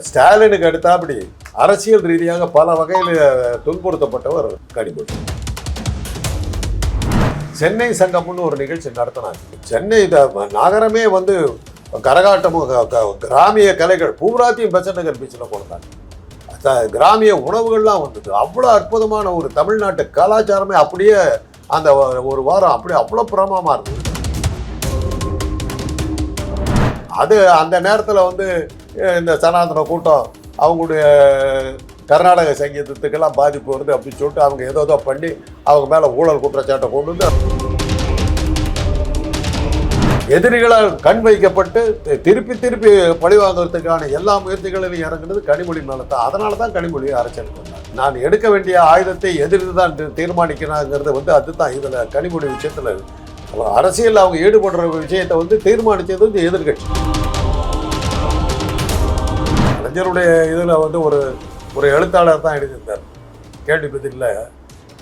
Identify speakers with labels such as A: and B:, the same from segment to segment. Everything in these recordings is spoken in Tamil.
A: ஸ்டாலினுக்கு அடுத்தாப்படி அரசியல் ரீதியாக பல வகையில் துன்புறுத்தப்பட்டவர் கனிமொழி. சென்னை சங்கம்னு ஒரு நிகழ்ச்சி நடத்தினாங்க. சென்னை த- நகரமே வந்து கரகாட்டமும் கிராமிய கலைகள் பூராத்தியும் பெசன்ட் நகர் பீச்சில் கொடுத்தாங்க கிராமிய உணவுகள்லாம் வந்தது. அவ்வளோ அற்புதமான ஒரு தமிழ்நாட்டு கலாச்சாரமே அப்படியே அந்த ஒரு வாரம் அப்படியே அவ்வளோ பிரமமாக இருந்தது. அது அந்த நேரத்தில் வந்து இந்த சனாதன கூட்டம் அவங்களுடைய கர்நாடக சங்கீதத்துக்கெல்லாம் பாதிப்பு வருது அப்படின்னு சொல்லிட்டு அவங்க ஏதோ ஏதோ பண்ணி அவங்க மேலே ஊழல் குற்றச்சாட்டை கொண்டு வந்து எதிரிகளால் கண் வைக்கப்பட்டு திருப்பி திருப்பி பழிவாங்குறதுக்கான எல்லா முயற்சிகளிலும் இறங்குனது கனிமொழி மேலே தான். அதனால தான் கனிமொழி அரசியலுக்கு நான் எடுக்க வேண்டிய ஆயுதத்தை எதிர்த்து தான் தீர்மானிக்கிறாங்கிறது வந்து அதுதான் இதில் கனிமொழி விஷயத்தில். அரசியல் அவங்க ஈடுபடுற விஷயத்தை வந்து தீர்மானித்தது வந்து எதிர்கட்சி. கலைஞருடைய இதில் வந்து ஒரு ஒரு எழுத்தாளர் தான் எழுதியிருந்தார். கேள்வி பதிலில்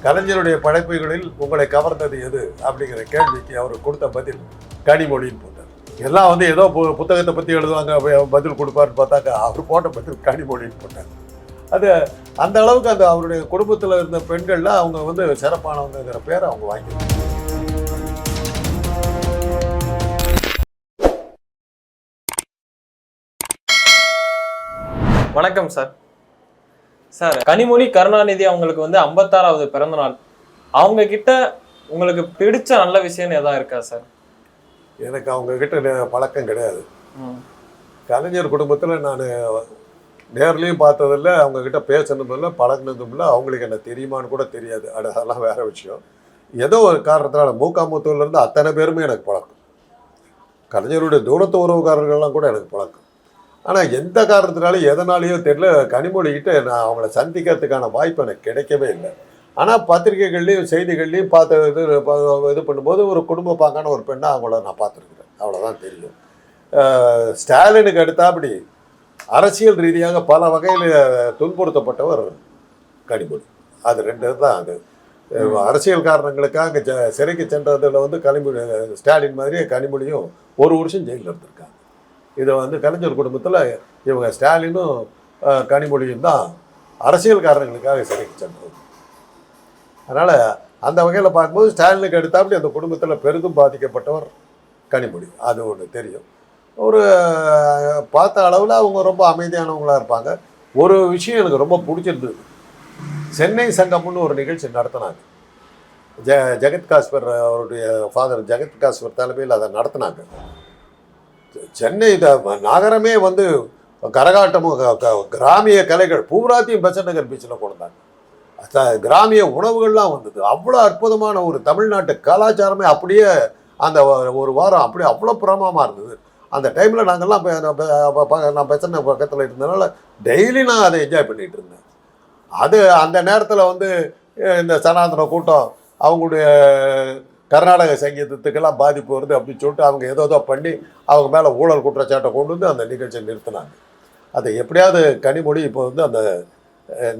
A: கலைஞருடைய படைப்புகளில் உங்களை கவர்ந்தது எது? அப்படிங்கிற கேள்விக்கு அவர் கொடுத்த பதில் கனிமொழின்னு போட்டார். எல்லாம் வந்து ஏதோ பு- புத்தகத்தை பற்றி எழுதுவாங்க பதில் கொடுப்பாருன்னு பார்த்தாக்க அவர் போட்ட பதில் கனிமொழின்னு போட்டார். அது அந்த அளவுக்கு அந்த அவருடைய குடும்பத்தில் இருந்த பெண்கள்லாம் அவங்க வந்து சிறப்பானவங்கிற பேரை அவங்க வாங்கிடுவாங்க
B: வணக்கம் சார் சார் கனிமொழி கருணாநிதி அவங்களுக்கு வந்து ஐம்பத்தாறாவது பிறந்த நாள் அவங்க கிட்ட உங்களுக்கு பிடிச்ச நல்ல விஷயம்னு எதா இருக்கா சார்
A: எனக்கு அவங்க கிட்ட பழக்கம் கிடையாது. கலைஞர் குடும்பத்தில் நான் நேர்லேயும் பார்த்ததில்ல அவங்க கிட்ட பேசினதும் இல்லை பழகினதும் இல்லை. அவங்களுக்கு என்ன தெரியுமான்னு கூட தெரியாது. அது அதெல்லாம் வேற விஷயம். ஏதோ ஒரு காரணத்தினால மூக்காமுத்தூர்லேருந்து அத்தனை பேருமே எனக்கு பழக்கம். கலைஞருடைய தூரத்து உறவுக்காரர்கள்லாம் கூட எனக்கு பழக்கம். ஆனால் எந்த காரணத்தினாலும் எதனாலேயோ தெரியல. கனிமொழிகிட்ட நான் அவங்கள சந்திக்கிறதுக்கான வாய்ப்பு எனக்கு கிடைக்கவே இல்லை. ஆனால் பத்திரிகைகள்லையும் செய்திகள்லையும் பார்த்த இது இது பண்ணும்போது ஒரு குடும்ப பாங்கான ஒரு பெண்ணை அவங்கள நான் பார்த்துருக்குறேன். அவ்வளோதான் தெரியும். ஸ்டாலினுக்கு அடுத்தாப்படி அரசியல் ரீதியாக பல வகையில் துன்புறுத்தப்பட்டவர் கனிமொழி. அது ரெண்டு தான் அது. அரசியல் காரணங்களுக்காக ஜ சிறைக்கு சென்றதில் வந்து கனிமொழி ஸ்டாலின் மாதிரியே கனிமொழியும் ஒரு வருஷம் ஜெயிலில் இருந்திருக்காங்க. இதை வந்து கலைஞர் குடும்பத்தில் இவங்க ஸ்டாலினும் கனிமொழியும் தான் அரசியல் காரணங்களுக்காக சிறைக்கு சென்றது. அதனால் அந்த வகையில் பார்க்கும்போது ஸ்டாலினுக்கு எடுத்தாப்படி அந்த குடும்பத்தில் பெரிதும் பாதிக்கப்பட்டவர் கனிமொழி. அது ஒன்று தெரியும். ஒரு பார்த்த அளவில் அவங்க ரொம்ப அமைதியானவங்களாக இருப்பாங்க. ஒரு விஷயம் எனக்கு ரொம்ப பிடிச்சிருந்தது. சென்னை சங்கம்னு ஒரு நிகழ்ச்சி நடத்தினாங்க. ஜ ஜெகத் காஸ்பர் அவருடைய ஃபாதர் ஜெகத் காஸ்பர் தலைமையில் அதை நடத்தினாங்க. சென்னை த- நகரமே வந்து கரகாட்டமும் க- க- கிராமிய கலைகள் பூராத்தையும் பெசன்ட் பீச்சில் கொண்டாங்க கிராமிய உணவுகள்லாம் வந்தது. அவ்வளோ அற்புதமான ஒரு தமிழ்நாட்டு கலாச்சாரமே அப்படியே அந்த ஒரு வாரம் அப்படியே அவ்வளோ பிரமமாக இருந்தது. அந்த டைமில் நாங்கள்லாம் நான் ப- பெசன்ட் பக்கத்தில் இருந்ததுனால டெய்லி நான் அதை என்ஜாய் பண்ணிகிட்டு இருந்தேன். அது அந்த நேரத்தில் வந்து இந்த சனாதன கூட்டம் அவங்களுடைய கர்நாடக சங்கீதத்துக்கெல்லாம் பாதிப்பு வருது அப்படின்னு சொல்லிட்டு அவங்க ஏதோ ஏதோ பண்ணி அவங்க மேலே ஊழல் குற்றச்சாட்டை கொண்டு வந்து அந்த நிகழ்ச்சியை நிறுத்தினாங்க. அதை எப்படியாவது கனிமொழி இப்போ வந்து அந்த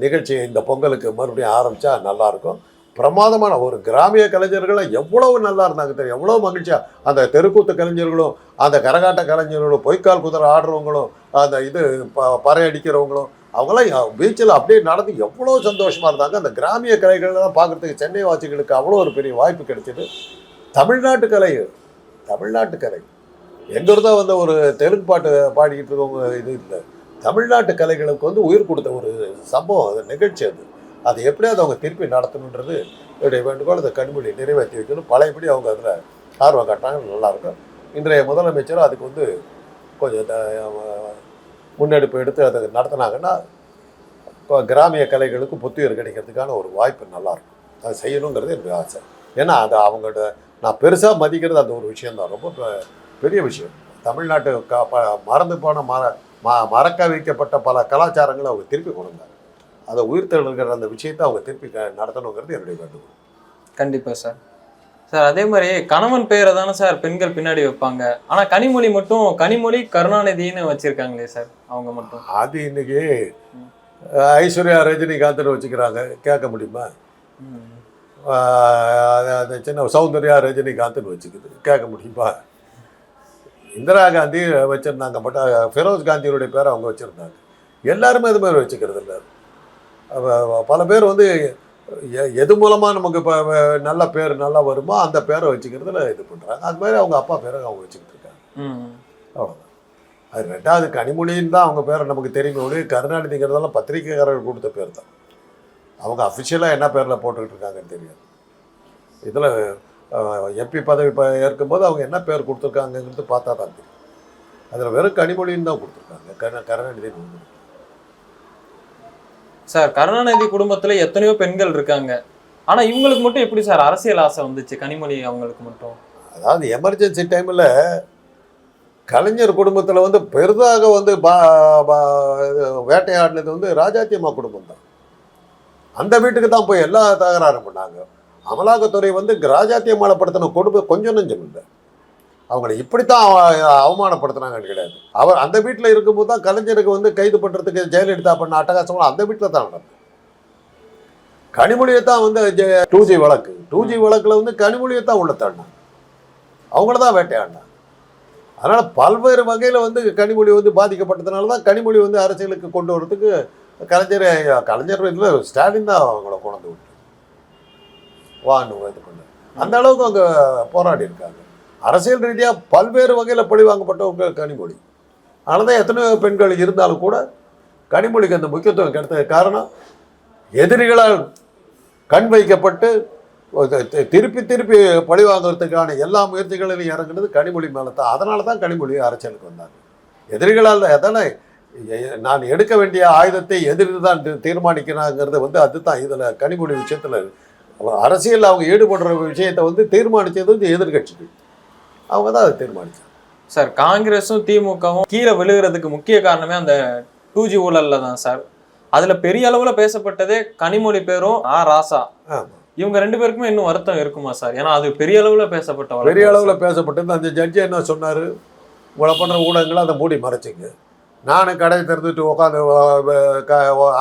A: நிகழ்ச்சியை இந்த பொங்கலுக்கு மறுபடியும் ஆரம்பித்தா நல்லாயிருக்கும் பிரமாதமான ஒரு கிராமிய கலைஞர்கள்லாம் எவ்வளவு நல்லா இருந்தாங்க தெரியும்? எவ்வளோ மகிழ்ச்சியாக அந்த தெருக்கூத்து கலைஞர்களும் அந்த கரகாட்ட கலைஞர்களும் பொய்க்கால் குதிரை ஆடுறவங்களும் அந்த இது ப பறை அடிக்கிறவங்களும் அவங்களாம் பீச்சில் அப்படியே நடந்து எவ்வளோ சந்தோஷமாக இருந்தாங்க. அந்த கிராமிய கலைகள்லாம் பார்க்குறதுக்கு சென்னை வாசிகளுக்கு அவ்வளோ ஒரு பெரிய வாய்ப்பு கிடைச்சிது. தமிழ்நாட்டு கலை தமிழ்நாட்டு கலை. எங்கிருந்தோ வந்த ஒரு தெலுங்கு பாட்டு பாடிக்கிட்டு இருக்கவங்க இது இல்லை. தமிழ்நாட்டு கலைகளுக்கு வந்து உயிர் கொடுத்த ஒரு சம்பவம் அது நிகழ்ச்சி அது. அதை எப்படியாவது அவங்க திருப்பி நடத்தணுன்றது என்னுடைய வேண்டுகோள். அதை கண்மொழி நிறைவேற்றி வைக்கணும். பழையபடி அவங்க அதில் ஆர்வம் காட்டாங்க நல்லாயிருக்கும் இன்றைய முதலமைச்சரும் அதுக்கு வந்து கொஞ்சம் த- முன்னெடுப்பு எடுத்து அதை நடத்தினாங்கன்னா இப்போ கிராமிய கலைகளுக்கு புத்துயிர் கிடைக்கிறதுக்கான ஒரு வாய்ப்பு நல்லாயிருக்கும். அதை செய்யணுங்கிறது எனக்கு ஆசை. ஏன்னா அது அவங்களோட நான் பெருசாக மதிக்கிறது அந்த ஒரு விஷயந்தான் ரொம்ப பெரிய விஷயம். தமிழ்நாட்டு க ப மறந்து போன மர ம மறக்க வைக்கப்பட்ட பல கலாச்சாரங்களை அவங்க திருப்பி கொடுங்க அதை உயிர்த்தெழுங்கிற அந்த விஷயத்தை அவங்க திருப்பி நடத்தணுங்கிறது என்னுடைய வேண்டுகோள்.
B: கண்டிப்பாக சார். சார் அதே மாதிரி கணவன் பேரை தானே சார் பெண்கள் பின்னாடி வைப்பாங்க. ஆனா கனிமொழி மட்டும் கனிமொழி கருணாநிதின்னு வச்சிருக்காங்களே சார் அவங்க மட்டும்.
A: அது இன்னைக்கு ஐஸ்வர்யா ரஜினிகாந்த்னு வச்சுக்கிறாங்க. கேட்க முடியுமா? அது அது சின்ன சௌந்தர்யா ரஜினிகாந்த்னு வச்சுக்குது. கேட்க முடியுமா? இந்திரா காந்தி வச்சுருந்தாங்க பட் ஃபெரோஸ் காந்தியுடைய பேரை அவங்க வச்சுருந்தாங்க. எல்லாருமே இது மாதிரி வச்சுக்கிறது இல்லை. பல பேர் வந்து எது மூலமாக நமக்கு இப்போ நல்ல பேர் நல்லா வருமோ அந்த பேரை வச்சுக்கிறதுல இது பண்ணுறாங்க அது மாதிரி அவங்க அப்பா பேரை அவங்க வச்சுக்கிட்டு இருக்காங்க.
B: ம்.
A: அவ்வளோதான் அது ரெண்டாவது கனிமொழின்னு தான் அவங்க பேரை நமக்கு தெரியுமே ஒழிய கருணாநிதிங்கிறதெல்லாம் பத்திரிகைக்காரர்கள் கொடுத்த பேர் தான். அவங்க அஃபிஷியலாக என்ன பேரில் போட்டுக்கிட்டு இருக்காங்கன்னு தெரியாது. இதில் எம்பி பதவி ஏற்கும்போது அவங்க என்ன பேர் கொடுத்துருக்காங்கங்கிறது பார்த்தா தான் தெரியும். அதில் வெறும் கனிமொழின்னு தான் கொடுத்துருக்காங்க. கருணா கருணாநிதி
B: சார் கருணாநிதி குடும்பத்துல எத்தனையோ பெண்கள் இருக்காங்க. ஆனா இவங்களுக்கு மட்டும் எப்படி சார் அரசியல் ஆசை வந்துச்சு? கனிமொழி அவங்களுக்கு மட்டும்.
A: அதாவது எமர்ஜென்சி டைமில் கலைஞர் குடும்பத்தில் வந்து பெரிதாக வந்து பா இது வேட்டையாடினது வந்து ராஜாத்தியம்மா குடும்பம் தான். அந்த வீட்டுக்கு தான் போய் எல்லா தகராறும் பண்ணாங்க. அமலாக்கத்துறை வந்து ராஜாத்தியம்மாளப்படுத்தின கொடுமை கொஞ்சம் நெஞ்சம் இல்லை அவங்கள இப்படித்தான் அவ- அவமானப்படுத்தினாங்கன்னு கிடையாது. அவர் அந்த வீட்டில் இருக்கும்போது தான் கலைஞருக்கு வந்து கைது பண்ணுறதுக்கு ஜெயலலிதா பண்ண அட்டகாசம் அந்த வீட்டில் தான் நடந்தது. கனிமொழியை தான் வந்து டூ ஜி வழக்கு. டூ ஜி வழக்கில் வந்து கனிமொழியை தான் உள்ள தள்ளினாங்க. அவங்கள தான் வேட்டையாண்டான் அதனால் பல்வேறு வகையில் வந்து கனிமொழி வந்து பாதிக்கப்பட்டதுனால தான் கனிமொழி வந்து அரசியலுக்கு கொண்டு வரதுக்கு கலைஞர் கலைஞர் இதில் ஸ்டாலின் தான் அவங்கள கொண்டு விட்டு வான்னு இது பண்ண அந்த அளவுக்கு அவங்க போராடி இருக்காங்க. அரசியல் ரீதியாக பல்வேறு வகையில் பழி வாங்கப்பட்டவங்க கனிமொழி. ஆனால் தான் எத்தனையோ பெண்கள் இருந்தாலும் கூட கனிமொழிக்கு அந்த முக்கியத்துவம் கிடைத்தது காரணம் எதிரிகளால் கண் வைக்கப்பட்டு தி- திருப்பி திருப்பி பழி வாங்குறதுக்கான எல்லா முயற்சிகளிலும் இறங்குனது கனிமொழி மேலே தான் அதனால தான் கனிமொழி அரசியலுக்கு வந்தாங்க. எதிரிகளால் எதனை நான் எடுக்க வேண்டிய ஆயுதத்தை எதிர்த்து தான் தீர்மானிக்கிறாங்கிறது வந்து அதுதான். இதில் கனிமொழி விஷயத்தில் அரசியல் அவங்க ஈடுபடுற விஷயத்தை வந்து தீர்மானித்தது வந்து எதிர்கட்சிகள். அவங்க தான் அதை தீர்மானிச்சாங்க.
B: சார் காங்கிரஸும் திமுகவும் கீழே விழுகிறதுக்கு முக்கிய காரணமே அந்த டூ ஜி ஊழல்ல தான் சார். அதுல பெரிய அளவுல பேசப்பட்டதே கனிமொழி பேரும் ஆ ராசா. இவங்க ரெண்டு பேருக்குமே இன்னும் வருத்தம் இருக்குமா சார்? ஏன்னா அது பெரிய அளவுல பேசப்பட்ட
A: பெரிய அளவில் பேசப்பட்டது. அந்த ஜட்ஜி என்ன சொன்னார்? உங்களை பண்ணுற ஊடகங்களை அதை மூடி மறைச்சிங்க. நானும் கடையை திறந்துட்டு உட்காந்து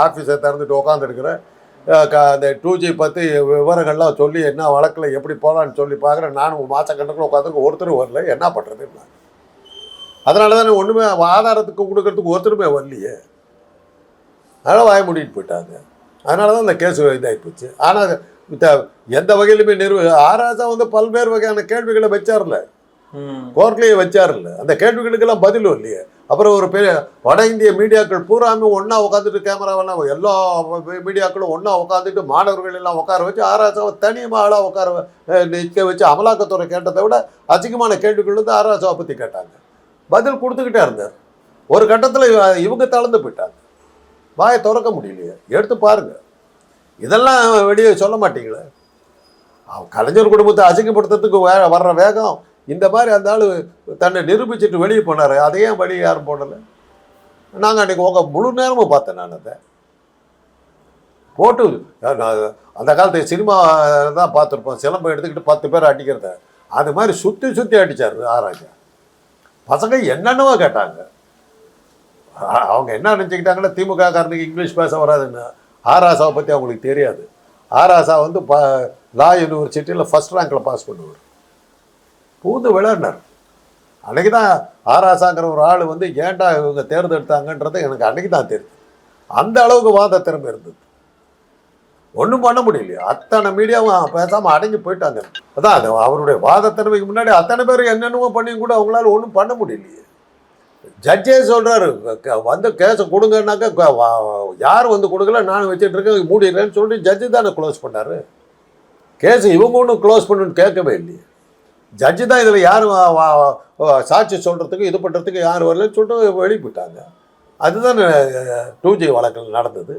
A: ஆஃபீஸை திறந்துட்டு உட்காந்துருக்கிறேன் அந்த டூ ஜி பற்றி விவரங்கள்லாம் சொல்லி என்ன வழக்கில் எப்படி போகலான்னு சொல்லி பார்க்குறேன். நானும் மாதக்கணக்கில் உட்காந்துருக்கு ஒருத்தரும் வரல. என்ன பண்ணுறதுன்னு அதனால தானே ஒன்றுமே ஆதாரத்துக்கு கொடுக்கறதுக்கு ஒருத்தருமே வரலையே. அதனால் வாய மூடிட்டு போயிட்டாங்க. அதனால தான் இந்த கேஸ் இதாகி போச்சு. ஆனால் எந்த வகையிலுமே நிறுவ ஆராசா வந்து பல்வேறு வகையான கேள்விகளை வச்சார்ல. கோர்ட்லேயே வச்சார்ல அந்த கேள்விகளுக்கெல்லாம் பதிலும் இல்லையே? அப்புறம் ஒரு பெரிய வட இந்திய மீடியாக்கள் பூராமே ஒன்றா உட்காந்துட்டு கேமராவெல்லாம் எல்லா மீடியாக்களும் ஒன்றா உட்காந்துட்டு மாணவர்கள் எல்லாம் உட்கார வச்சு ஆராசாவை தனியமாக ஆளாக உட்கார நிற்க வச்சு அமலாக்கத்துறை கேட்டதை விட அதிகமான கேள்விகள் வந்து ஆராசாவை பற்றி கேட்டாங்க. பதில் கொடுத்துக்கிட்டே இருந்தார். ஒரு கட்டத்தில் இவங்க தளர்ந்து போயிட்டாங்க. வாயை திறக்க முடியலையே. எடுத்து பாருங்கள் இதெல்லாம் வெளியே சொல்ல மாட்டீங்களே? கலைஞர் குடும்பத்தை அசிங்கப்படுத்துறதுக்கு வர்ற வேகம் இந்த மாதிரி அந்த ஆள் தன்னை நிரூபிச்சுட்டு வெளியே போனார். அதையே வழி யாரும் போடலை? நாங்கள் அன்றைக்கி உங்கள் முழு நேரமும் பார்த்தேன் நான் அதை. போட்டு நான் அந்த காலத்து சினிமா தான் பார்த்துருப்போம். சிலம்பம் எடுத்துக்கிட்டு பத்து பேர் அடிக்கிறத. அது மாதிரி சுற்றி சுற்றி அடித்தார் ஆராய்ச்சி. பசங்க என்னென்னவோ கேட்டாங்க. அவங்க என்ன நினச்சிக்கிட்டாங்கன்னா திமுக காரனுக்கு இங்கிலீஷ் பேச வராதுன்னு. ஆராசாவை பற்றி அவங்களுக்கு தெரியாது. ஆராசா வந்து ப லா யூனிவர்சிட்டியில் ஃபஸ்ட் ரேங்கில் பாஸ் பண்ணுவார். பூந்து விளையாடினார். அன்றைக்கி தான் ஆராசாங்கிற ஒரு ஆள் வந்து ஏன்டா இவங்க தேர்ந்தெடுத்தாங்கன்றது எனக்கு அன்றைக்கி தான் தெரியுது அந்த அளவுக்கு வாத திறமை இருந்தது. ஒன்றும் பண்ண முடியலையே. அத்தனை மீடியாவும் பேசாமல் அடங்கி போயிட்டாங்க. அதான் அது அவருடைய வாதத்திறமைக்கு முன்னாடி அத்தனை பேர் என்னென்னமோ பண்ணியும் கூட அவங்களால ஒன்றும் பண்ண முடியலையே. ஜட்ஜே சொல்கிறாரு வந்து கேஸை கொடுங்கன்னாக்கா வா- யார் வந்து கொடுக்கல? நான் வச்சுட்டு இருக்கேன் மூடிடுறேன்னு சொல்லிட்டு ஜட்ஜு தானே க்ளோஸ் பண்ணார். கேஸ் இவங்க ஒன்றும் க்ளோஸ் பண்ணுன்னு கேட்கவே இல்லையே. ஜட்ஜு தான் இதில் யார் சாட்சி சொல்கிறதுக்கு இது பண்ணுறதுக்கு யார் வரலன்னு சொல்லிட்டு வெளியே போயிட்டாங்க அதுதான் டூ ஜி வழக்கில் நடந்தது.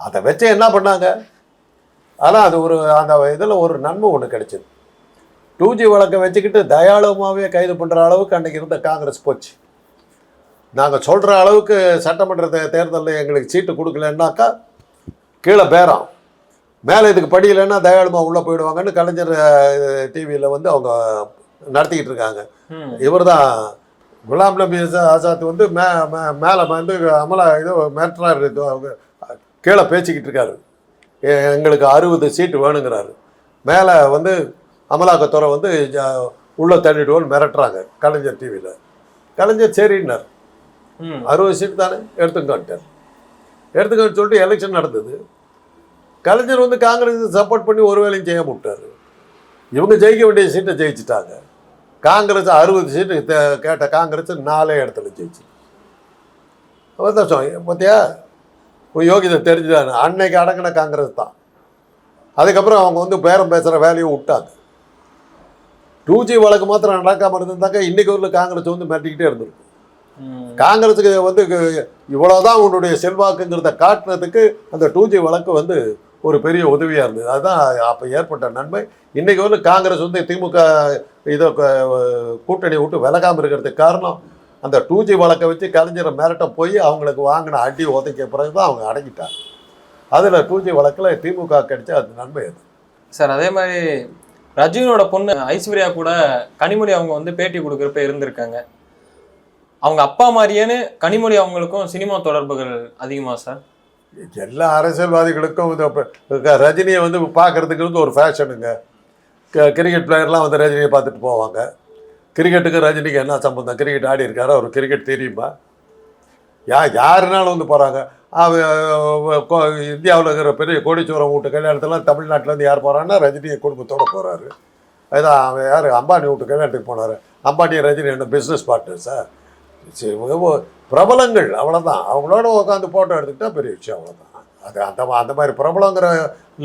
A: அதை வச்சு என்ன பண்ணாங்க? ஆனால் அது ஒரு அந்த இதில் ஒரு நன்மை ஒன்று கிடைச்சிது. டூ ஜி வழக்கை வச்சுக்கிட்டு தயாளமாகவே கைது பண்ணுற அளவுக்கு அன்றைக்கி இருந்த காங்கிரஸ் போச்சு. நாங்கள் சொல்கிற அளவுக்கு சட்டமன்ற தேர்தலில் எங்களுக்கு சீட்டு கொடுக்கலன்னாக்கா கீழே பேரம். மேலே இதுக்கு படியலைன்னா தயாளமாக உள்ளே போயிடுவாங்கன்னு கலைஞர் டிவியில் வந்து அவங்க நடத்திக்கிட்டு இருக்காங்க. இவர் தான் குலாம் நபி ஆசா- ஆசாத் வந்து மே மே- மேலே வந்து அமலா இது மேட்ரார் இது அவங்க கீழே பேசிக்கிட்டு இருக்காரு. எங்களுக்கு அறுபது சீட்டு வேணுங்கிறாரு. மேலே வந்து அமலாக்கத்துறை வந்து உள்ள தள்ளிடுவோன்னு மிரட்டுறாங்க கலைஞர் டிவியில் கலைஞர் சரின்னார். அறுபது சீட் தானே எடுத்துக்கன்ட்டார். எடுத்துக்கன்னு சொல்லிட்டு எலெக்ஷன் நடந்தது. கலைஞர் வந்து காங்கிரஸ் சப்போர்ட் பண்ணி ஒரு வேலையும் செய்ய விட்டாரு இவங்க ஜெயிக்க வேண்டிய சீட்டை ஜெயிச்சிட்டாங்க. காங்கிரஸ் அறுபது சீட்டு கேட்ட காங்கிரஸ் நாலே இடத்துல ஜெயிச்சு. சொன்னேன் பார்த்தியா யோகிதை தெரிஞ்சுதானே. அன்னைக்கு அடங்கின காங்கிரஸ் தான். அதுக்கப்புறம் அவங்க வந்து பேரம் பேசுகிற வேலையை விட்டாங்க. டூ ஜி வழக்கு மாத்திரம் நடக்காமல் இருந்திருந்தாக்க இன்னைக்கு ஒரு காங்கிரஸ் வந்து மிரட்டிக்கிட்டே இருந்திருக்கும். காங்கிரஸுக்கு வந்து இவ்வளவுதான் உன்னுடைய செல்வாக்குங்கிறத காட்டுனதுக்கு அந்த டூ ஜி வழக்கு வந்து ஒரு பெரிய உதவியாக இருந்தது. அதுதான் அப்போ ஏற்பட்ட நன்மை. இன்றைக்கி வந்து காங்கிரஸ் வந்து திமுக இதை க- கூட்டணி விட்டு விலகாமல் இருக்கிறதுக்கு காரணம் அந்த டூ ஜி வழக்கை வச்சு கலைஞரை மிரட்ட போய் அவங்களுக்கு வாங்கின அடி உதைக்க பிறகு தான் அவங்க அடங்கிட்டாங்க. அதில் டூ ஜி வழக்கில் திமுக கிடைச்ச அது நன்மை அது.
B: சார் அதே மாதிரி ரஜினியோட பொண்ணு ஐஸ்வர்யா கூட கனிமொழி அவங்க வந்து பேட்டி கொடுக்குறப்ப இருந்திருக்காங்க. அவங்க அப்பா மாதிரியேன்னு கனிமொழி அவங்களுக்கும் சினிமா தொடர்புகள் அதிகமாக சார்?
A: எல்லா அரசியல்வாதிகளுக்கும் இது ரஜினியை வந்து பார்க்கறதுக்கு வந்து ஒரு ஃபேஷனுங்க க- கிரிக்கெட் பிளேயர்லாம் வந்து ரஜினியை பார்த்துட்டு போவாங்க. கிரிக்கெட்டுக்கு ரஜினிக்கு என்ன சம்பந்தம்? கிரிக்கெட் ஆடி இருக்காரு? அவர் கிரிக்கெட் தெரியுமா? யா யாருனாலும் வந்து போகிறாங்க இந்தியாவில் இருக்கிற பெரிய கோடீஸ்வரம் வீட்டு கல்யாணத்தெல்லாம் தமிழ்நாட்டிலேருந்து யார் போகிறாங்கன்னா ரஜினி குடும்பத்தோடு போகிறாரு அதுதான் அவன் யார்? அம்பானி வீட்டு கல்யாணத்துக்கு போனார். அம்பானி ரஜினி என்ன பிஸ்னஸ் பார்ட்னர் சார் பிரபலங்கள் அவ்வளோதான் அவங்களோட உட்காந்து ஃபோட்டோ எடுத்துக்கிட்டா பெரிய விஷயம் அவ்வளோதான் அது அந்த அந்த மாதிரி பிரபலங்கிற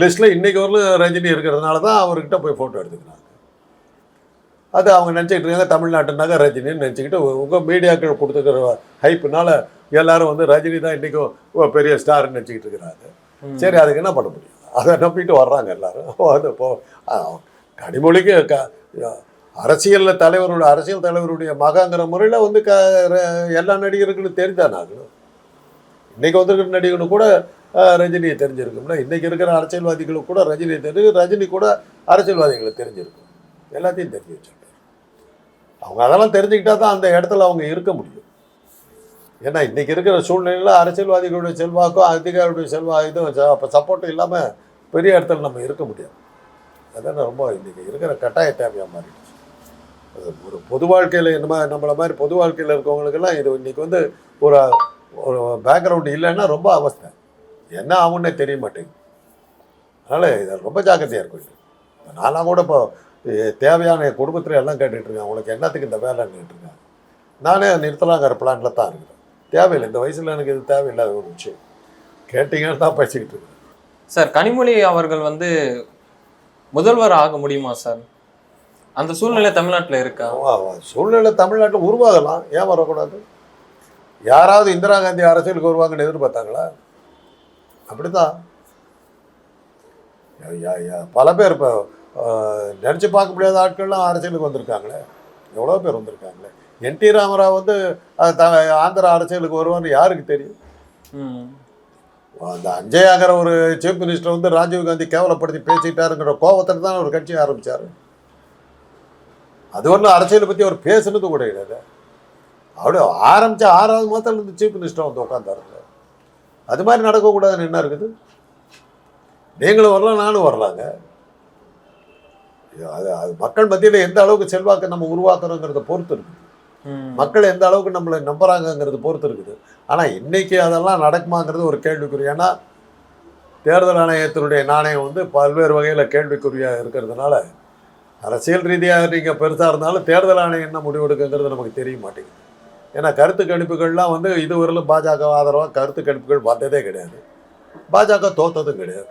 A: லிஸ்ட்டில் இன்றைக்கி வரலும் ரஜினி இருக்கிறதுனால தான் அவர்கிட்ட போய் ஃபோட்டோ எடுத்துக்கிறாங்க. அது அவங்க நினச்சிக்கிட்டு இருக்காங்க தமிழ்நாட்டுனாக்க ரஜினின்னு நினச்சிக்கிட்டு உங்கள் மீடியாக்கள் கொடுத்துக்கிற ஹைப்புனால எல்லாரும் வந்து ரஜினி தான் இன்றைக்கும் பெரிய ஸ்டார்னு நினச்சிக்கிட்டு இருக்கிறாங்க. சரி அதுக்கு என்ன பண்ண முடியும்? அதை நம்பிட்டு வர்றாங்க எல்லாரும். அது அஹ், கனிமொழிக்கு க அரசியலில் தலைவருடைய அரசியல் தலைவருடைய மகங்கிற முறையில் வந்து க ர- எல்லா நடிகர்களுக்கும் தெரிஞ்சான் ஆகணும் இன்றைக்கி வந்திருக்கிற நடிகர்களும் கூட ரஜினியை தெரிஞ்சிருக்கும்னா இன்றைக்கி இருக்கிற அரசியல்வாதிகளுக்கு கூட ரஜினியை தெரிஞ்சு ரஜினி கூட அரசியல்வாதிகளை தெரிஞ்சிருக்கும். எல்லாத்தையும் தெரிஞ்சு வச்சுருக்காரு. அவங்க அதெல்லாம் தெரிஞ்சுக்கிட்டா தான் அந்த இடத்துல அவங்க இருக்க முடியும். ஏன்னா இன்றைக்கி இருக்கிற சூழ்நிலையில் அரசியல்வாதிகளுடைய செல்வாக்கும் அதிகாரியுடைய செல்வா இதுவும் அப்போ சப்போர்ட்டும் இல்லாமல் பெரிய இடத்துல நம்ம இருக்க முடியாது. அதான் ரொம்ப இன்றைக்கி இருக்கிற கட்டாய தேவையாக மாறிடுச்சு. ஒரு பொது வாழ்க்கையில் என்ன மாதிரி நம்மளை மாதிரி பொது வாழ்க்கையில் இருக்கவங்களுக்கெல்லாம் இது இன்றைக்கி வந்து ஒரு ஒரு பேக்ரவுண்ட் இல்லைன்னா ரொம்ப அவஸ்தை. என்ன ஆகும்னே தெரிய மாட்டேங்குது. அதனால் இது ரொம்ப ஜாக்கிரதையாக இருக்கும் நான்லாம் கூட இப்போ தேவையான என் குடும்பத்தில் எல்லாம் கேட்டுட்ருக்கேன் உங்களுக்கு என்னத்துக்கு இந்த வேலைன்னு கேட்டிருக்கேன் நானே நிறுத்தலாங்கிற பிளானில் தான் இருக்கிறேன். தேவையில்லை. இந்த வயசில் எனக்கு இது தேவையில்லாத ஒரு விஷயம். கேட்டிங்கன்னு தான் பேசிக்கிட்டு இருக்கேன்.
B: சார் கனிமொழி அவர்கள் வந்து முதல்வர் ஆக முடியுமா சார்? அந்த சூழ்நிலை தமிழ்நாட்டுல இருக்கா.
A: சூழ்நிலை தமிழ்நாட்டில் உருவாகலாம். ஏன் வரக்கூடாது? யாராவது இந்திரா காந்தி அரசியலுக்கு வருவாங்கன்னு எதிர்பார்த்தாங்களா? அப்படிதான் பல பேர் இப்போ நினச்சி பார்க்க முடியாத ஆட்கள்லாம் அரசியலுக்கு வந்திருக்காங்களே. எவ்வளோ பேர் வந்திருக்காங்களே? என் டி ராமராவ் வந்து த ஆந்திரா அரசியலுக்கு வருவான்னு யாருக்கு தெரியும்? அந்த அஞ்சயாங்கிற ஒரு சீஃப் மினிஸ்டர் வந்து ராஜீவ் காந்தி கேவலப்படுத்தி பேசிட்டாருங்கிற கோபத்தில் தான் ஒரு கட்சி ஆரம்பிச்சாரு. அது ஒன்றும் அரசியலை பற்றி அவர் பேசுனது கூட கிடையாது அப்படி ஆரம்பிச்ச ஆறாவது மாதத்துல இருந்து சீஃப் மினிஸ்டர் வந்து உட்காந்தாருங்க அது மாதிரி நடக்கக்கூடாதுன்னு என்ன இருக்குது? நீங்களும் வரலாம் நானும் வரலாங்க. அது அது மக்கள் மத்தியில் எந்த அளவுக்கு செல்வாக்கை நம்ம உருவாக்குறோங்கிறத பொறுத்து இருக்குது. மக்கள் எந்த அளவுக்கு நம்மளை நம்புறாங்கங்கிறது பொறுத்து இருக்குது. ஆனால் இன்னைக்கு அதெல்லாம் நடக்குமாங்கிறது ஒரு கேள்விக்குறி. ஏன்னா தேர்தல் ஆணையத்தினுடைய நாணயம் வந்து பல்வேறு வகையில் கேள்விக்குறியாக இருக்கிறதுனால அரசியல் ரீதியாக நீங்கள் பெருசாக இருந்தாலும் தேர்தல் ஆணையம் என்ன முடிவெடுக்குங்கிறது நமக்கு தெரிய மாட்டேங்குது. ஏன்னா கருத்து கணிப்புகள்லாம் வந்து இதுவரையிலும் பாஜக ஆதரவாக கருத்து கணிப்புகள் வந்ததே கிடையாது. பாஜக தோத்ததும் கிடையாது.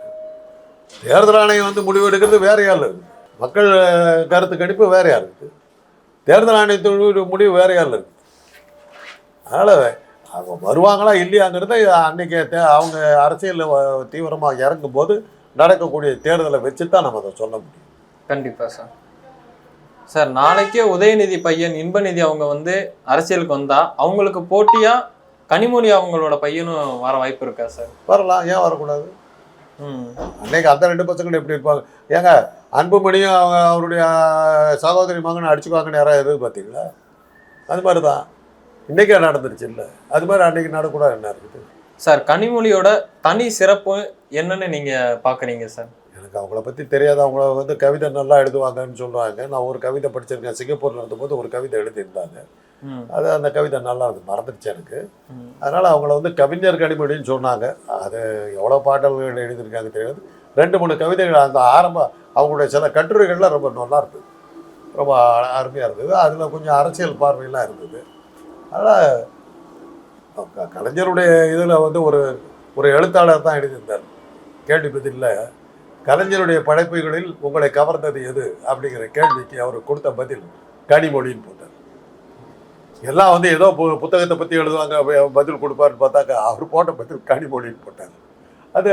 A: தேர்தல் ஆணையம் வந்து முடிவெடுக்கிறது வேற யார் இருக்குது மக்கள் கருத்து கணிப்பு வேற யார் இருக்குது தேர்தல் ஆணையத்தோட முடிவு வேற யார் இருக்குது அதனால் அவங்க வருவாங்களா இல்லையாங்கிறத அன்றைக்கி தே- அவங்க அரசியலில் தீவிரமாக இறங்கும் போது நடக்கக்கூடிய தேர்தலை வச்சு தான் நம்ம அதை சொல்ல முடியும்.
B: கண்டிப்பாக சார். சார் நாளைக்கே உதயநிதி பையன் இன்பநிதி அவங்க வந்து அரசியலுக்கு வந்தா அவங்களுக்கு போட்டியா கனிமொழி அவங்களோட பையனும் வர வாய்ப்பு இருக்கா சார்?
A: வரலாம் ஏன் வரக்கூடாது?
B: ம்.
A: அன்னைக்கு அந்த ரெண்டு பசங்களும் எப்படி இருப்பாங்க? ஏங்க அன்புமணியும் அவங்க அவருடைய சகோதரி மகனை அடிச்சுக்குவாங்கன்னு யாராவது எதிர்பார்த்தீங்களா அது மாதிரி தான் இன்றைக்கே நடந்துருச்சு இல்லை. அது மாதிரி அன்னைக்கு நடக்கூடாது என்ன இருக்குது?
B: சார் கனிமொழியோட தனி சிறப்பு என்னன்னு நீங்க பாக்குறீங்க சார்?
A: எனக்கு அவங்கள பற்றி தெரியாது. அவங்கள வந்து கவிதை நல்லா எழுதுவாங்கன்னு சொல்லுவாங்க நான் ஒரு கவிதை படிச்சிருக்கேன். சிங்கப்பூரில் இருந்தபோது ஒரு கவிதை எழுதியிருந்தாங்க. அது அந்த கவிதை நல்லா இருந்தது மறந்துடுச்சு எனக்கு. அதனால் அவங்கள வந்து கவிஞர் கனிமொழின்னு சொன்னாங்க. அது எவ்வளோ பாடல்கள் எழுதியிருக்காங்க தெரியாது. ரெண்டு மூணு கவிதைகள் அந்த ஆரம்ப அவங்களுடைய சில கட்டுரைகள்லாம் ரொம்ப நல்லா இருந்தது. ரொம்ப அருமையாக இருந்தது. அதில் கொஞ்சம் அரசியல் பார்வையெல்லாம் இருந்தது. அதனால் கலைஞருடைய இதில் வந்து ஒரு ஒரு எழுத்தாளர் தான் எழுதியிருந்தார். கேள்வி பதிலில் கலைஞருடைய படைப்புகளில் உங்களை கவர்ந்தது எது அப்படிங்கிற கேள்விக்கு அவர் கொடுத்த பதில் கனிமொழின்னு போட்டார். எல்லாம் வந்து ஏதோ புத்தகத்தை பற்றி எழுதுவாங்க பதில் கொடுப்பாருன்னு பார்த்தாக்கா அவர் போட்ட பதில் கனிமொழின்னு போட்டாங்க அது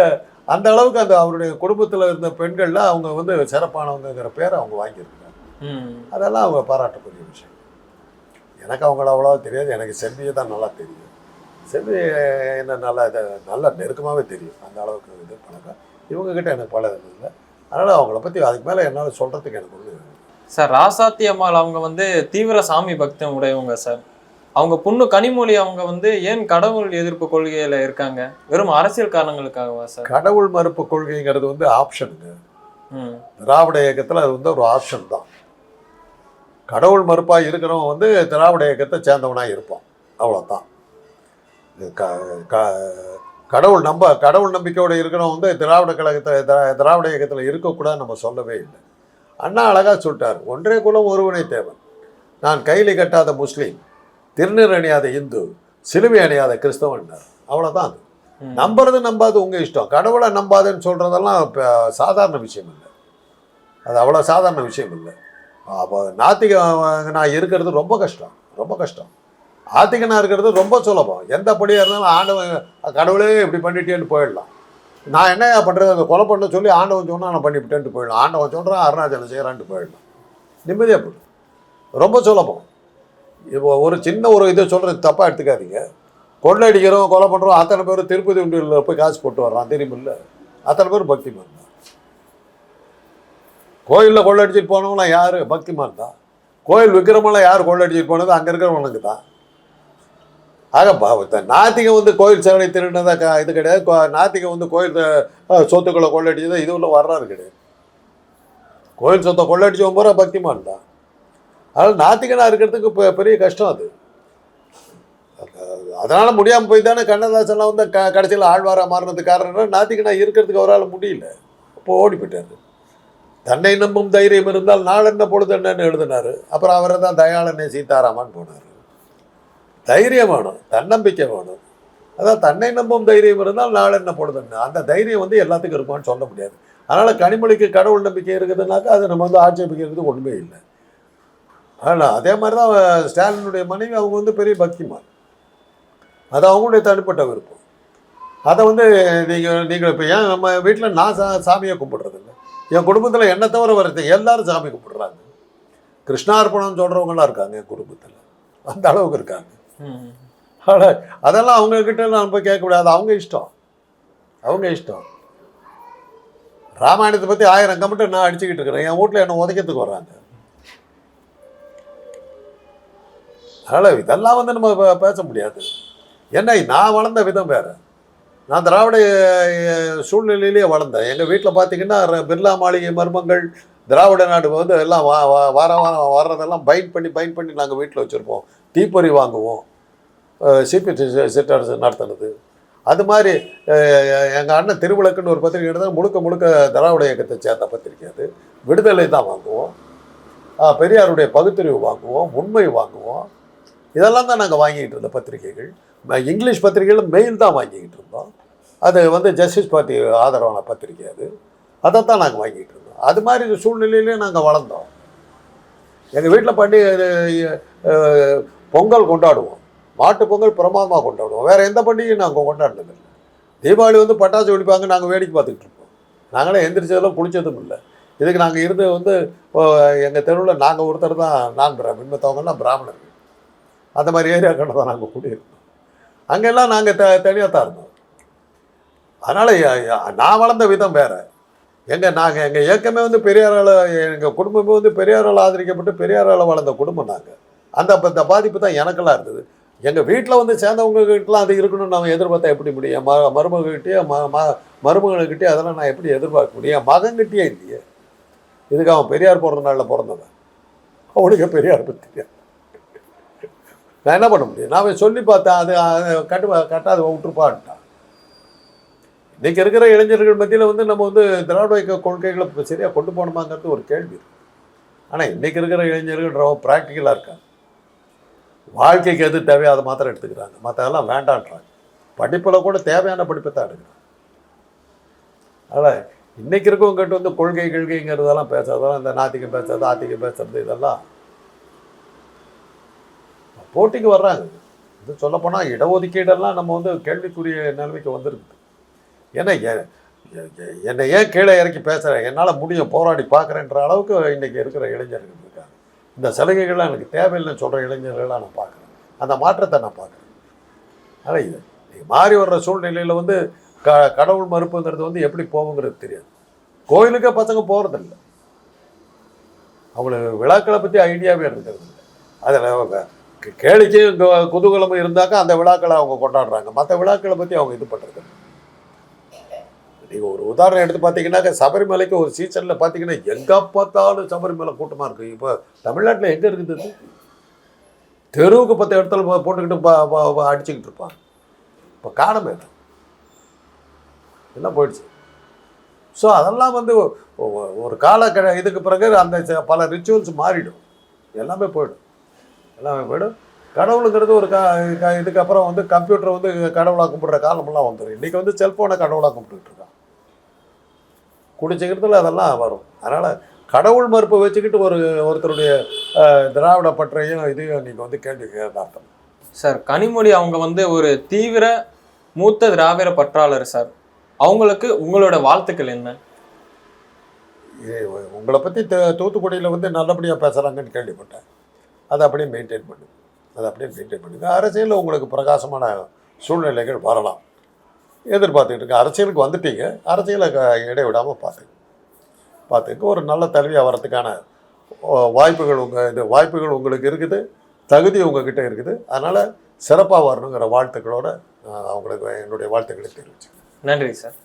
A: அந்த அளவுக்கு அந்த அவருடைய குடும்பத்தில் இருந்த பெண்கள்ல அவங்க வந்து சிறப்பானவங்கங்கிற பேரை அவங்க வாங்கியிருக்காங்க. அதெல்லாம் அவங்க பாராட்டக்கூடிய விஷயம். எனக்கு அவங்கள அவ்வளோவா தெரியாது எனக்கு செல்வியை தான் நல்லா தெரியும். செல்வி என்ன நல்லா இது நல்லா நெருக்கமாகவே தெரியும். அந்த அளவுக்கு இது பழக்கம் இவங்ககிட்ட எனக்கு பழகம் இல்லை. அதனால் அவங்கள பற்றி அதுக்கு மேலே என்னால் சொல்கிறதுக்கு எனக்கு ஒன்று
B: சார் ராசாத்தி அம்மாள் அவங்க வந்து தீவிர சாமி பக்தம் உடையவங்க சார். அவங்க பொண்ணு கனிமொழி அவங்க வந்து ஏன் கடவுள் எதிர்ப்பு கொள்கையில இருக்காங்க? வெறும் அரசியல் காரணங்களுக்காகவா சார்?
A: கடவுள் மறுப்பு கொள்கைங்கிறது வந்து ஆப்ஷனுங்க திராவிட இயக்கத்தில் அது வந்து ஒரு ஆப்ஷன் தான். கடவுள் மறுப்பாக இருக்கிறவன் வந்து திராவிட இயக்கத்தை சேர்ந்தவனாக இருப்பான். அவ்வளோதான் க- கடவுள் நம்ப கடவுள் நம்பிக்கையோடு இருக்கிறவன் வந்து திராவிட கழகத்தை திரா- திராவிட இயக்கத்தில் இருக்கக்கூடாதுன்னு நம்ம சொல்லவே இல்லை. அண்ணா அழகாக சொல்லிட்டார் ஒன்றே குலம் ஒருவனை தேவன். நான் கைலி கட்டாத முஸ்லீம் திருநீர் அணியாத இந்து சிலுவை அணியாத கிறிஸ்தவன்னார் அவ்வளோதான் அது. நம்புறது நம்பாது உங்கள் இஷ்டம். கடவுளை நம்பாதுன்னு சொல்கிறதெல்லாம் இப்போ சாதாரண விஷயம் இல்லை. அது அவ்வளோ சாதாரண விஷயம் இல்லை. அப்போ நாத்திக நான் இருக்கிறது ரொம்ப கஷ்டம் ரொம்ப கஷ்டம். ஆத்திகனாக இருக்கிறது ரொம்ப சுலபம். எந்த படியாக இருந்தாலும் ஆண்டவன் கடவுளே இப்படி பண்ணிட்டேன்னு போயிடலாம். நான் என்ன பண்ணுறது அந்த கொலை பண்ண சொல்லி ஆண்டவன் சொன்னால் நான் பண்ணிவிட்டேன்ட்டு போயிடலாம். ஆண்டவன் சொல்கிறான் அருணாச்சலம் செய்கிறான்ட்டு போயிடலாம். நிம்மதியாக போயிடும் ரொம்ப சுலபம். இப்போ ஒரு சின்ன ஒரு இதை சொல்கிறது தப்பாக எடுத்துக்காதீங்க. கொள்ளை அடிக்கிறோம் கொலை பண்ணுறோம் அத்தனை பேர் திருப்பதி உண்டியில் போய் காசு போட்டு வர்றான். தெரியுமில்ல? அத்தனை பேர் பக்திமான் தான். கோயிலில் கொள்ளடிச்சிட்டு போனவங்களாம் யார்? பக்திமான் தான். கோயில் விக்கிரமெல்லாம் யார் கொள்ளடிச்சிட்டு போனது? அங்கே இருக்கிறவனுக்கு தான். ஆக நாத்திகம் வந்து கோயில் சேவனை திருடினதா இது கிடையாது. கோ- நாத்திகம் வந்து கோயில் சொத்துக்களை கொள்ளடிச்சது இது உள்ள வர்றாரு கிடையாது. கோயில் சொத்தை கொள்ளடிச்சவன் பூரா பக்திமான் தான். அதனால் நாத்திகனாக இருக்கிறதுக்கு பெ- பெரிய கஷ்டம் அது. அதனால் முடியாமல் போய் தானே கண்ணதாசன்லாம் வந்து க கடைசியில் ஆழ்வாராக மாறினதுக்கு காரணம் நாத்திகனாக இருக்கிறதுக்கு அவரால் முடியல. அப்போ ஓடி போயிட்டார். தன்னை நம்பும் தைரியம் இருந்தால் நாளென்ன பொழுது என்னன்னு எழுதினார். அப்புறம் அவரை தான் தயாளனே சீதாராமான் போனார். தைரியம் வேணும் தன்னம்பிக்கை வேணும். அதான் தன்னை நம்பும் தைரியம் இருந்தால் நாள் என்ன என்ன அந்த தைரியம் வந்து எல்லாத்துக்கும் இருக்கும்னு சொல்ல முடியாது. அதனால் கனிமொழிக்கு கடவுள் நம்பிக்கை இருக்குதுனாக்கா அது நம்ம வந்து ஆட்சேபிக்கிறது ஒன்றுமே இல்லை. ஆனால் அதே மாதிரி தான் ஸ்டாலினுடைய மனைவி அவங்க வந்து பெரிய பக்திமான். அது அவங்களுடைய தனிப்பட்ட விருப்பம். அதை வந்து நீங்கள் நீங்கள் இப்போ ஏன் நம்ம வீட்டில் நான் சா சாமியை கும்பிட்றதில்ல? என் குடும்பத்தில் என்ன தவிர வரது எல்லாரும் சாமி கும்பிட்றாங்க. கிருஷ்ணார்ப்பணம் சொல்கிறவங்களாம் இருக்காங்க என் குடும்பத்தில். அந்த அளவுக்கு இருக்காங்க. ஆனால் அதெல்லாம் அவங்கக்கிட்ட நான் போய் கேட்கக்கூடாது. அவங்க இஷ்டம். அவங்க இஷ்டம். ராமாயணத்தை பற்றி ஆயிரம் கமெண்ட் நான் அடிச்சுக்கிட்டு இருக்கிறேன். என் வீட்டில் என்னை உதைக்கிறதுக்கு வர்றாங்க. அதனால் இதெல்லாம் வந்து நம்ம பேச முடியாது. ஏன்னா நான் வளர்ந்த விதம் வேறு. நான் திராவிட சூழ்நிலையிலேயே வளர்ந்தேன். எங்கள் வீட்டில் பார்த்தீங்கன்னா பிர்லா மாளிகை மர்மங்கள் திராவிட நாடு வந்து எல்லாம் வா வாரம் வாரம் வர்றதெல்லாம் பைண்ட் பண்ணி பைண்ட் பண்ணி நாங்கள் வீட்டில் வச்சுருப்போம். தீப்பொறி வாங்குவோம். சிபி சிட்டர்ஸ் நடத்தினது. அது மாதிரி எங்கள் அண்ணன் திருவிளக்குன்னு ஒரு பத்திரிக்கை எடுத்தால் முழுக்க முழுக்க திராவிட இயக்கத்தை சேர்ந்த பத்திரிக்கை அது. விடுதலை தான் வாங்குவோம். பெரியாருடைய பகுத்தறிவு வாங்குவோம். உண்மை வாங்குவோம். இதெல்லாம் தான் நாங்கள் வாங்கிக்கிட்டு இருந்த பத்திரிகைகள். இங்கிலீஷ் பத்திரிகைகள் மெயில் தான் வாங்கிக்கிட்டு இருந்தோம். அது வந்து ஜஸ்டிஸ் பார்ட்டி ஆதரவான பத்திரிகை அது. அதை தான் நாங்கள் வாங்கிட்டு இருந்தோம். அது மாதிரி சூழ்நிலையிலே நாங்கள் வளர்ந்தோம். எங்கள் வீட்டில் பண்டிகை பொங்கல் கொண்டாடுவோம். மாட்டு பொங்கல் பிரமாதமாக கொண்டாடுவோம். வேறு எந்த பண்டிகையும் நாங்கள் கொண்டாடினதில்லை. தீபாவளி வந்து பட்டாசு வெடிப்பாங்க நாங்கள் வேடிக்கை பார்த்துக்கிட்டு இருப்போம். நாங்களே எந்திரிச்சதெல்லாம் குளிச்சதும் இல்லை. இதுக்கு நாங்கள் இருந்து வந்து எங்கள் தெருவில் நாங்கள் ஒருத்தர் தான் நான் பிராமின் மற்றவங்கெல்லாம் பிராமணர்கள் அந்த மாதிரி ஏரியாக்களில் தான் நாங்கள் குடியிருந்தோம் அங்கெல்லாம் நாங்கள் த தனியாக தான் இருந்தோம். அதனால் நான் வளர்ந்த விதம் வேறு. எங்கள் நாங்கள் எங்கள் இயக்கமே வந்து பெரியாரால் எங்கள் குடும்பமே வந்து பெரியாரால் ஆதரிக்கப்பட்டு பெரியாரால் வளர்ந்த குடும்பம் நாங்கள் அந்த அந்த இந்த பாதிப்பு தான் எனக்கெல்லாம் இருந்தது. எங்கள் வீட்டில் வந்து சேர்ந்தவங்ககிட்டலாம் அது இருக்கணும்னு நான் எதிர்பார்த்தா எப்படி முடியும்? ம மருமகிட்டே ம ம மருமகனுக்கிட்டே அதெல்லாம் நான் எப்படி எதிர்பார்க்க முடியும்? என் இல்லையே. இதுக்கு அவன் பெரியார் பிறந்த நாளில் பிறந்தவன். அவனுக்கு பெரியார் பற்றி தெரியாது. நான் என்ன பண்ண முடியும்? நான் சொல்லி பார்த்தேன் அது கட்டு கட்டாத விட்டுருப்பான்ட்டான். இன்றைக்கி இருக்கிற இளைஞர்கள் மத்தியில் வந்து நம்ம வந்து திராவிட இயக்க கொள்கைகளை இப்போ சரியாக கொண்டு போகணுமாங்கிறது ஒரு கேள்வி ஆனால் இன்றைக்கி இருக்கிற இளைஞர்கள் ரொம்ப ப்ராக்டிக்கலாக இருக்காங்க. வாழ்க்கைக்கு எது தேவையோ அதை மாத்திரம் எடுத்துக்கிறாங்க. மற்றதெல்லாம் வேண்டான்றாங்க. படிப்பில் கூட தேவையான படிப்பை தான் எடுக்கிறாங்க. அதனால் இன்றைக்கி இருக்கவங்ககிட்ட வந்து கொள்கை கொள்கைங்கிறதெல்லாம் பேசுறதெல்லாம் இந்த நாத்திகம் பேசுறது ஆத்திகம் பேசுறது இதெல்லாம் போட்டிக்கு வர்றாங்க. இது சொல்லப்போனால் இடஒதுக்கீடெல்லாம் நம்ம வந்து கேள்விக்குரிய நிலைமைக்கு வந்திருக்குது. ஏன்னா என்னை ஏன் கீழே இறக்கி பேசுகிறேன் என்னால் முடியும் போராடி பார்க்குறேன்ற அளவுக்கு இன்றைக்கி இருக்கிற இளைஞர்கள் இருக்காங்க. இந்த சலுகைகள்லாம் எனக்கு தேவையில்லைன்னு சொல்கிற இளைஞர்கள்லாம் நான் பார்க்குறேன். அந்த மாற்றத்தை நான் பார்க்குறேன். ஆனால் இது மாறி வர்ற சூழ்நிலையில் வந்து க கடவுள் மறுப்புங்கிறது வந்து எப்படி போகுங்கிறது தெரியாது. கோயிலுக்கே பசங்க போகிறதில்ல அவங்களுக்கு விழாக்களை பற்றி ஐடியாவே இருக்கிறது அதில் கேளிக்கையும் குதூகலமும் இருந்தாக்கா அந்த விழாக்களை அவங்க கொண்டாடுறாங்க. மற்ற விழாக்களை பற்றி அவங்க இது பண்ணுறது நீங்கள் ஒரு உதாரணம் எடுத்து பார்த்தீங்கன்னாக்கா சபரிமலைக்கு ஒரு சீசனில் பார்த்தீங்கன்னா எங்கே பார்த்தாலும் சபரிமலை கூட்டமாக இருக்குது இப்போ தமிழ்நாட்டில் எங்கே இருக்குது? தெருவுக்கு பத்து இடத்துல போட்டுக்கிட்டு அடிச்சுக்கிட்டு இருப்பாங்க. இப்போ காணமே என்ன எல்லாம் போயிடுச்சு? ஸோ அதெல்லாம் வந்து ஒரு கால க- இதுக்கு பிறகு அந்த ச- பல ரிச்சுவல்ஸ் மாறிடும். எல்லாமே போயிடும். எல்லாமே போயிடும். கடவுளுங்கிறது ஒரு க இதுக்கப்புறம் வந்து கம்ப்யூட்டர் வந்து கடவுளாக கும்பிட்ற காலமெல்லாம் வந்துடும் இன்றைக்கி வந்து செல்ஃபோனை கடவுளாக கும்பிட்டுட்டு குடிச்சிக்கிறதுல அதெல்லாம் வரும். அதனால் கடவுள் மறுப்பை வச்சுக்கிட்டு ஒரு ஒருத்தருடைய திராவிட பற்றையும் இதையும் நீங்கள் வந்து கேள்வி அர்த்தம்.
B: சார் கனிமொழி அவங்க வந்து ஒரு தீவிர மூத்த திராவிட பற்றாளர் சார். அவங்களுக்கு உங்களோட வாழ்த்துக்கள் என்ன?
A: உங்களை பற்றி தூத்துக்குடியில் வந்து நல்லபடியாக பேசுகிறாங்கன்னு கேள்விப்பட்டேன். அதை அப்படியே மெயின்டைன் பண்ணு அதை அப்படியே மெயின்டைன் பண்ணுங்க. அரசியலில் உங்களுக்கு பிரகாசமான சூழ்நிலைகள் வரலாம். எதிர்பார்த்துக்கிட்டு இருக்கு அரசியலுக்கு வந்துட்டீங்க. அரசியலை இடைவிடாமல் பார்த்துங்க பார்த்துக்க ஒரு நல்ல தலைவியாக வரத்துக்கான வாய்ப்புகள் உங்கள் இது வாய்ப்புகள் உங்களுக்கு இருக்குது. தகுதி உங்ககிட்ட இருக்குது. அதனால் சிறப்பாக வரணுங்கிற வாழ்த்துக்களோட நான் அவங்களுக்கு என்னுடைய வாழ்த்துக்களை தெரிவிச்சுக்கிறேன்.
B: நன்றி சார்.